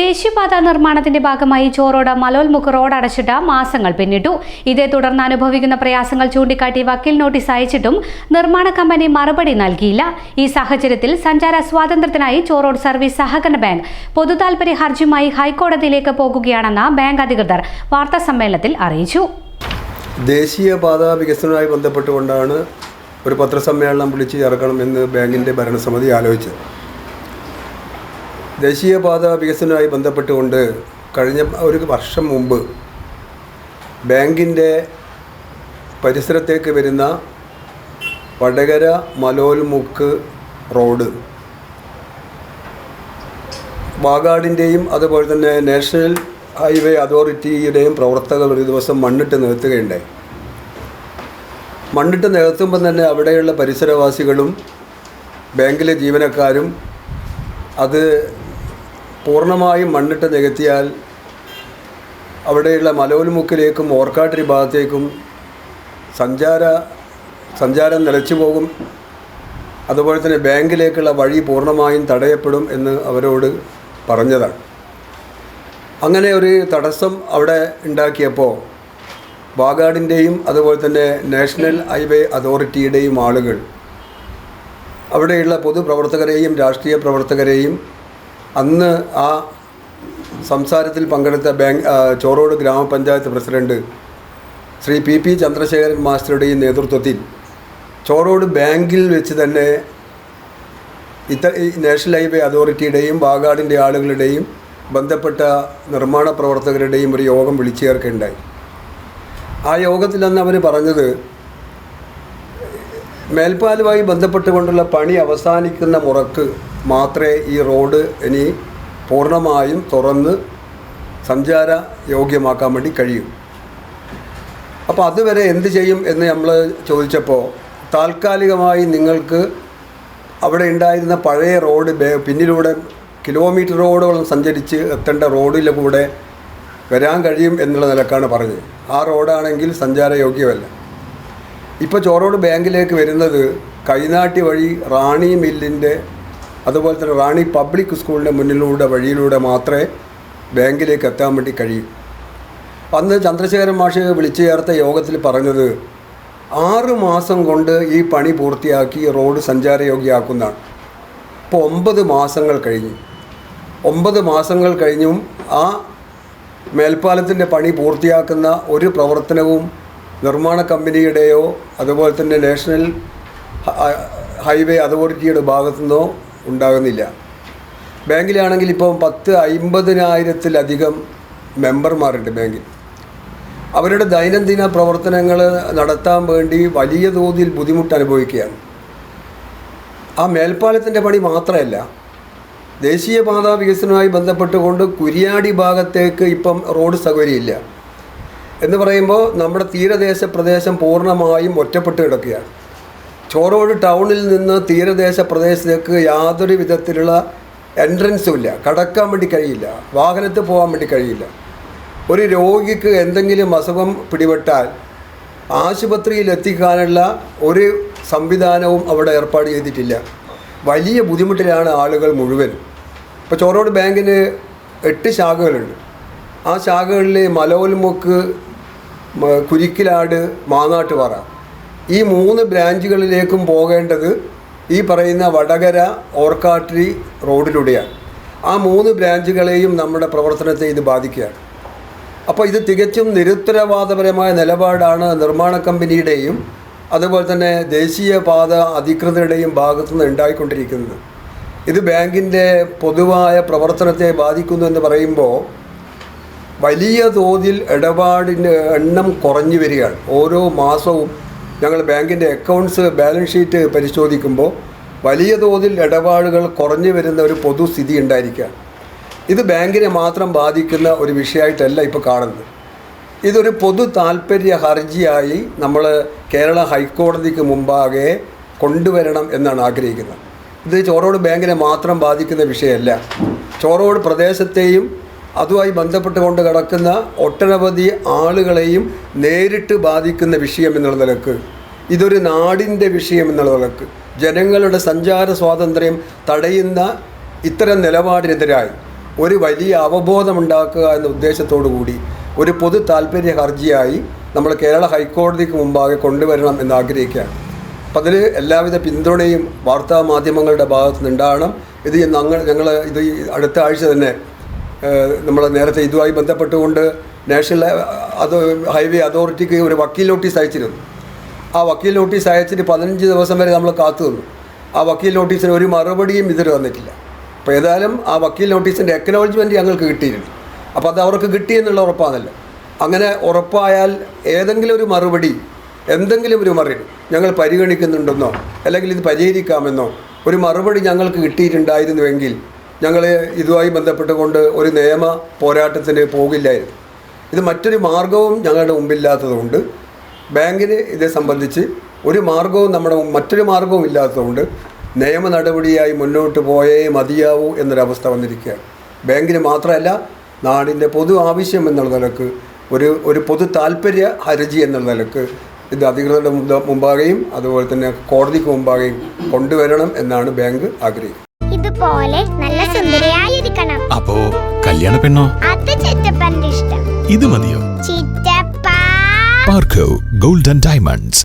ദേശീയപാത നിർമ്മാണത്തിന്റെ ഭാഗമായി ചോറോട് മലോൽമുഖ് റോഡ് അടച്ചിട്ട് മാസങ്ങൾ പിന്നിട്ടു. ഇതേ തുടർന്ന് അനുഭവിക്കുന്ന പ്രയാസങ്ങൾ ചൂണ്ടിക്കാട്ടി വക്കീൽ നോട്ടീസ് അയച്ചിട്ടും നിർമ്മാണ കമ്പനി മറുപടി നൽകിയില്ല. ഈ സാഹചര്യത്തിൽ സഞ്ചാര സ്വാതന്ത്ര്യത്തിനായി ചോറോഡ് സർവീസ് സഹകരണ ബാങ്ക് പൊതുതാൽപര്യ ഹർജിയുമായി ഹൈക്കോടതിയിലേക്ക് പോകുകയാണെന്ന് ബാങ്ക് അധികൃതർ വാർത്താ സമ്മേളനത്തിൽ അറിയിച്ചു. ദേശീയപാത വികസനവുമായി ബന്ധപ്പെട്ടുകൊണ്ടാണ് ഒരു പത്രസമ്മേളനം വിളിച്ചു ചേർക്കണമെന്ന് ബാങ്കിന്റെ ഭരണസമിതി ആലോചിച്ചത്. ദേശീയപാത വികസനവുമായി ബന്ധപ്പെട്ടുകൊണ്ട് കഴിഞ്ഞ ഒരു വർഷം മുമ്പ് ബാങ്കിന്റെ പരിസരത്തേക്ക് വരുന്ന വടകര മലോൽമുക്ക് റോഡ് വാഗാടിന്റെയും അതുപോലെ തന്നെ നാഷണൽ ഹൈവേ അതോറിറ്റിയുടെയും പ്രവർത്തകർ ഒരു ദിവസം മണ്ണിട്ട് നിർത്തുകയുണ്ടായി മണ്ണിട്ട് നികത്തുമ്പോൾ തന്നെ അവിടെയുള്ള പരിസരവാസികളും ബാങ്കിലെ ജീവനക്കാരും അത് പൂർണമായും മണ്ണിട്ട് നികത്തിയാൽ അവിടെയുള്ള മലോൽമുക്കിലേക്കും ഓർക്കാട്ടിരി ഭാഗത്തേക്കും സഞ്ചാര സഞ്ചാരം നിലച്ചു പോകും. അതുപോലെ തന്നെ ബാങ്കിലേക്കുള്ള വഴി പൂർണമായും തടയപ്പെടും എന്ന് അവരോട് പറഞ്ഞതാണ്. അങ്ങനെ ഒരു തടസ്സം അവിടെ ഉണ്ടാക്കിയപ്പോൾ വാഗാടിന്റെയും അതുപോലെ തന്നെ നാഷണൽ ഹൈവേ അതോറിറ്റിയുടെയും ആളുകൾ അവിടെയുള്ള പൊതുപ്രവർത്തകരെയും രാഷ്ട്രീയ പ്രവർത്തകരെയും അന്ന് ആ സംസാരത്തിൽ പങ്കെടുത്ത ബാങ്ക് ചോറോട് ഗ്രാമപഞ്ചായത്ത് president Shri P P Chandrasekharan മാസ്റ്ററുടെയും നേതൃത്വത്തിൽ ചോറോട് ബാങ്കിൽ വെച്ച് തന്നെ ഇത്ത നാഷണൽ ഹൈവേ അതോറിറ്റിയുടെയും വാഗാടിന്റെ ആളുകളുടെയും ബന്ധപ്പെട്ട നിർമ്മാണ പ്രവർത്തകരുടെയും ഒരു യോഗം വിളിച്ചു ചേർക്കുകയുണ്ടായി ആ യോഗത്തിൽ അന്ന് അവർ പറഞ്ഞത് മേൽപ്പാലുമായി ബന്ധപ്പെട്ടുകൊണ്ടുള്ള പണി അവസാനിക്കുന്ന മുറക്ക് മാത്രമേ ഈ റോഡ് ഇനി പൂർണമായും തുറന്ന് സഞ്ചാര യോഗ്യമാക്കാൻ വേണ്ടി കഴിയൂ. അപ്പോൾ അതുവരെ എന്ത് ചെയ്യും എന്ന് നമ്മൾ ചോദിച്ചപ്പോൾ താൽക്കാലികമായി നിങ്ങൾക്ക് അവിടെ ഉണ്ടായിരുന്ന പഴയ റോഡ് പിന്നിലൂടെ കിലോമീറ്ററോടോളം സഞ്ചരിച്ച് എത്തേണ്ട റോഡിലെ കൂടെ വരാൻ കഴിയും എന്നുള്ള നിലക്കാണ് പറഞ്ഞത്. ആ റോഡാണെങ്കിൽ സഞ്ചാരയോഗ്യമല്ല. ഇപ്പോൾ ചോറോട് ബാങ്കിലേക്ക് വരുന്നത് കൈനാട്ടി വഴി റാണി മില്ലിന്റെ അതുപോലെ തന്നെ റാണി പബ്ലിക് സ്കൂളിന്റെ മുന്നിലൂടെ വഴിയിലൂടെ മാത്രമേ ബാങ്കിലേക്ക് എത്താൻ വേണ്ടി കഴിയൂ. അന്ന് ചന്ദ്രശേഖരൻ മാഷ് വിളിച്ചു ചേർത്ത യോഗത്തിൽ പറഞ്ഞത് ആറ് മാസം കൊണ്ട് ഈ പണി പൂർത്തിയാക്കി റോഡ് സഞ്ചാരയോഗ്യമാക്കുന്നതാണ് ഇപ്പോൾ ഒമ്പത് മാസങ്ങൾ കഴിഞ്ഞു. ഒമ്പത് മാസങ്ങൾ കഴിഞ്ഞും ആ മേൽപ്പാലത്തിന്റെ പണി പൂർത്തിയാക്കുന്ന ഒരു പ്രവർത്തനവും നിർമ്മാണ കമ്പനിയുടെയോ അതുപോലെ തന്നെ നാഷണൽ ഹൈവേ അതോറിറ്റിയുടെ ഭാഗത്തു നിന്നോ ഉണ്ടാകുന്നില്ല. ബാങ്കിലാണെങ്കിൽ ഇപ്പം പത്ത് അമ്പതിനായിരത്തിലധികം മെമ്പർമാരുണ്ട് ബാങ്കിൽ. അവരുടെ ദൈനംദിന പ്രവർത്തനങ്ങൾ നടത്താൻ വേണ്ടി വലിയ തോതിൽ ബുദ്ധിമുട്ട് അനുഭവിക്കുകയാണ്. ആ മേൽപ്പാലത്തിന്റെ പണി മാത്രമല്ല ദേശീയപാത വികസനവുമായി ബന്ധപ്പെട്ടുകൊണ്ട് കുരിയാടി ഭാഗത്തേക്ക് ഇപ്പം റോഡ് സൗകര്യമില്ല. എന്ന് പറയുമ്പോൾ നമ്മുടെ തീരദേശ പ്രദേശം പൂർണമായും ഒറ്റപ്പെട്ട് കിടക്കുകയാണ്. ചോറോട് ടൗണിൽ നിന്ന് തീരദേശ പ്രദേശത്തേക്ക് യാതൊരു വിധത്തിലുള്ള എൻട്രൻസും ഇല്ല. കടക്കാൻ വേണ്ടി കഴിയില്ല. വാഹനത്തിൽ പോകാൻ വേണ്ടി കഴിയില്ല. ഒരു രോഗിക്ക് എന്തെങ്കിലും അസുഖം പിടിപെട്ടാൽ ആശുപത്രിയിൽ എത്തിക്കാനുള്ള ഒരു സംവിധാനവും അവിടെ ഏർപ്പാട് ചെയ്തിട്ടില്ല. വലിയ ബുദ്ധിമുട്ടിലാണ് ആളുകൾ മുഴുവൻ ഇപ്പോൾ ചോറോട് ബാങ്കിന് എട്ട് ശാഖകളുണ്ട്. ആ ശാഖകളിൽ മലോൽമുക്ക് കുരിക്കിലാട് മാങ്ങാട്ടുപാറ ഈ മൂന്ന് ബ്രാഞ്ചുകളിലേക്കും പോകേണ്ടത് ഈ പറയുന്ന വടകര ഓർക്കാട്രി റോഡിലൂടെയാണ്. ആ മൂന്ന് ബ്രാഞ്ചുകളെയും നമ്മുടെ പ്രവർത്തനത്തെ ഇത് ബാധിക്കുകയാണ്. അപ്പോൾ ഇത് തികച്ചും നിരുത്തരവാദപരമായ നിലപാടാണ് നിർമ്മാണ കമ്പനിയുടെയും അതുപോലെ തന്നെ ദേശീയപാത അധികൃതരുടെയും ഭാഗത്തു നിന്ന് ഉണ്ടായിക്കൊണ്ടിരിക്കുന്നത്. ഇത് ബാങ്കിന്റെ പൊതുവായ പ്രവർത്തനത്തെ ബാധിക്കുന്നു എന്ന് പറയുമ്പോൾ വലിയ തോതിൽ ഇടപാടിന്റെ എണ്ണം കുറഞ്ഞു വരികയാണ്. ഓരോ മാസവും ഞങ്ങൾ ബാങ്കിന്റെ അക്കൗണ്ട്സ് ബാലൻസ് ഷീറ്റ് പരിശോധിക്കുമ്പോൾ വലിയ തോതിൽ ഇടപാടുകൾ കുറഞ്ഞു വരുന്ന ഒരു പൊതുസ്ഥിതി ഉണ്ടായിരിക്കുക ഇത് ബാങ്കിനെ മാത്രം ബാധിക്കുന്ന ഒരു വിഷയമായിട്ടല്ല ഇപ്പോൾ കാണുന്നത്. ഇതൊരു പൊതു താൽപ്പര്യ ഹർജിയായി നമ്മൾ കേരള ഹൈക്കോടതിക്ക് മുമ്പാകെ കൊണ്ടുവരണം എന്നാണ് ആഗ്രഹിക്കുന്നത്. ഇത് ചോറോട് ബാങ്കിനെ മാത്രം ബാധിക്കുന്ന വിഷയമല്ല. ചോറോട് പ്രദേശത്തെയും അതുമായി ബന്ധപ്പെട്ടുകൊണ്ട് കിടക്കുന്ന ഒട്ടനവധി ആളുകളെയും നേരിട്ട് ബാധിക്കുന്ന വിഷയം എന്നുള്ള നിലയ്ക്ക്. ഇതൊരു നാടിന്റെ വിഷയം എന്നുള്ള നിലയ്ക്ക്. ജനങ്ങളുടെ സഞ്ചാര സ്വാതന്ത്ര്യം തടയുന്ന ഇത്തരം നിലപാടിനെതിരായി ഒരു വലിയ അവബോധമുണ്ടാക്കുക എന്ന ഉദ്ദേശത്തോടു കൂടി ഒരു പൊതു താല്പര്യ ഹർജിയായി നമ്മൾ കേരള ഹൈക്കോടതിക്ക് മുമ്പാകെ കൊണ്ടുവരണം എന്ന് ആഗ്രഹിക്കുകയാണ്. അപ്പം അതിൽ എല്ലാവിധ പിന്തുണയും വാർത്താ മാധ്യമങ്ങളുടെ ഭാഗത്തു നിന്നുണ്ടാകണം ഇത് ഞങ്ങൾ ഞങ്ങൾ ഇത് അടുത്ത ആഴ്ച തന്നെ നമ്മൾ നേരത്തെ ഇതുമായി ബന്ധപ്പെട്ടുകൊണ്ട് നാഷണൽ അത് ഹൈവേ അതോറിറ്റിക്ക് ഒരു വക്കീൽ നോട്ടീസ് അയച്ചിരുന്നു. ആ വക്കീൽ നോട്ടീസ് അയച്ചിട്ട് പതിനഞ്ച് ദിവസം വരെ നമ്മൾ കാത്തു നിന്നു. ആ വക്കീൽ നോട്ടീസിന് ഒരു മറുപടിയും ഇതുവരെ വന്നിട്ടില്ല. അപ്പോൾ ഏതായാലും ആ വക്കീൽ നോട്ടീസിന്റെ എക്നോളജ്മെന്റ് ഞങ്ങൾക്ക് കിട്ടിയിരുന്നു. അപ്പോൾ അത് അവർക്ക് കിട്ടിയെന്നുള്ള ഉറപ്പാണല്ലോ. അങ്ങനെ ഉറപ്പായാൽ ഏതെങ്കിലും ഒരു മറുപടി എന്തെങ്കിലും ഒരു മറുപടി ഞങ്ങൾ പരിഗണിക്കുന്നുണ്ടെന്നോ അല്ലെങ്കിൽ ഇത് പരിഹരിക്കാമെന്നോ ഒരു മറുപടി ഞങ്ങൾക്ക് കിട്ടിയിട്ടുണ്ടായിരുന്നുവെങ്കിൽ ഞങ്ങൾ ഇതുമായി ബന്ധപ്പെട്ടുകൊണ്ട് ഒരു നിയമ പോരാട്ടത്തിന് പോകില്ലായിരുന്നു. ഇത് മറ്റൊരു മാർഗവും ഞങ്ങളുടെ മുമ്പില്ലാത്തതുകൊണ്ട് ബാങ്കിന് ഇതേ സംബന്ധിച്ച് ഒരു മാർഗവും നമ്മുടെ മറ്റൊരു മാർഗവും ഇല്ലാത്തതുകൊണ്ട് നിയമ നടപടിയായി മുന്നോട്ട് പോയേ മതിയാവൂ എന്നൊരവസ്ഥ വന്നിരിക്കുകയാണ്. ബാങ്കിന് മാത്രമല്ല നാടിന്റെ പൊതു ആവശ്യം എന്നുള്ള നിലയ്ക്ക് ഒരു ഒരു പൊതു താല്പര്യ ഹർജി എന്നുള്ള നിലയ്ക്ക് ഇത് അധികൃതരുടെ മുമ്പ- മുമ്പാകെയും അതുപോലെ തന്നെ കോടതിക്ക് മുമ്പാകെയും കൊണ്ടുവരണം എന്നാണ് ബാങ്ക് ആഗ്രഹിക്കുന്നത്. ഇതുപോലെ നല്ല സുന്ദരിയായിരിക്കണം. അപ്പോ കല്യാണ പെണ്ണോ? അത് ചിറ്റപ്പന്റെ ഇഷ്ടം. ഇത് മതിയോ? ചിറ്റപ്പ. പാർക്കോ ഗോൾഡൻ ഡയമണ്ട്സ്.